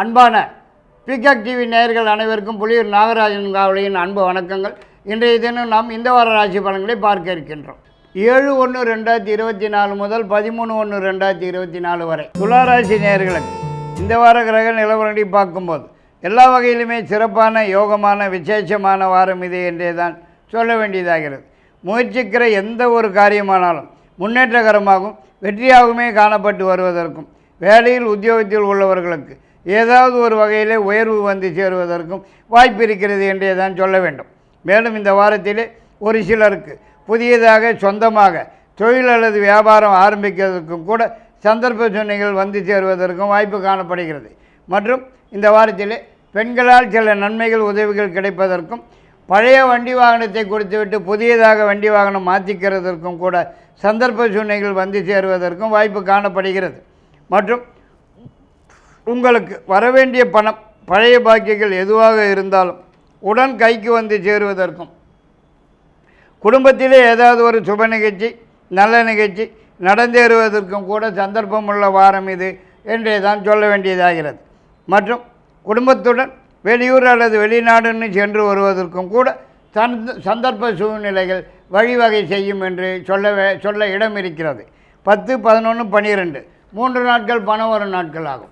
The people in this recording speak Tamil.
அன்பான பிகாக் டிவி நேயர்கள் அனைவருக்கும் புலியூர் நாகராஜன் காவலியின் அன்பு வணக்கங்கள். இன்றைய தினம் நாம் இந்த வார ராசி பலன்களை பார்க்க இருக்கின்றோம். ஏழு ஒன்று ரெண்டாயிரத்தி இருபத்தி நாலு முதல் பதிமூணு ஒன்று ரெண்டாயிரத்தி இருபத்தி நாலு வரை துளாராசி நேயர்களுக்கு இந்த வார கிரக நிலவரடி பார்க்கும்போது எல்லா வகையிலுமே சிறப்பான யோகமான விசேஷமான வாரம் இது என்றே தான் சொல்ல வேண்டியதாகிறது. முயற்சிக்கிற எந்த ஒரு காரியமானாலும் முன்னேற்றகரமாகவும் வெற்றியாகவுமே காணப்பட்டு வருவதற்கும் வேலையில் உத்தியோகத்தில் உள்ளவர்களுக்கு ஏதாவது ஒரு வகையில் உயர்வு வந்து சேருவதற்கும் வாய்ப்பு இருக்கிறது என்றே தான் சொல்ல வேண்டும். மேலும் இந்த வாரத்திலே ஒரு சிலருக்கு புதியதாக சொந்தமாக தொழில் அல்லது வியாபாரம் ஆரம்பிக்கிறதுக்கும் கூட சந்தர்ப்ப சூழ்நிலைகள் வந்து சேருவதற்கும் வாய்ப்பு காணப்படுகிறது. மற்றும் இந்த வாரத்திலே பெண்களால் சில நன்மைகள் உதவிகள் கிடைப்பதற்கும் பழைய வண்டி வாகனத்தை கொடுத்துவிட்டு புதியதாக வண்டி வாகனம் மாற்றிக்கிறதற்கும் கூட சந்தர்ப்ப சூழ்நிலைகள் வந்து சேருவதற்கும் வாய்ப்பு காணப்படுகிறது. மற்றும் உங்களுக்கு வரவேண்டிய பணம் பழைய பாக்கியங்கள் எதுவாக இருந்தாலும் உடன் கைக்கு வந்து சேருவதற்கும். குடும்பத்திலே ஏதாவது ஒரு சுப நிகழ்ச்சி நல்ல நிகழ்ச்சி நடந்தேறுவதற்கும் கூட சந்தர்ப்பம் உள்ள வாரம் இது என்றே தான் சொல்ல வேண்டியதாகிறது. மற்றும் குடும்பத்துடன் வெளியூர் அல்லது வெளிநாடுன்னு சென்று வருவதற்கும் கூட சந்த சந்தர்ப்ப சூழ்நிலைகள் வழிவகை செய்யும் என்று சொல்ல வே- சொல்ல இடம் இருக்கிறது. பத்து பதினொன்று பன்னிரெண்டு மூன்று நாட்கள் பணம் வரும் நாட்கள் ஆகும்.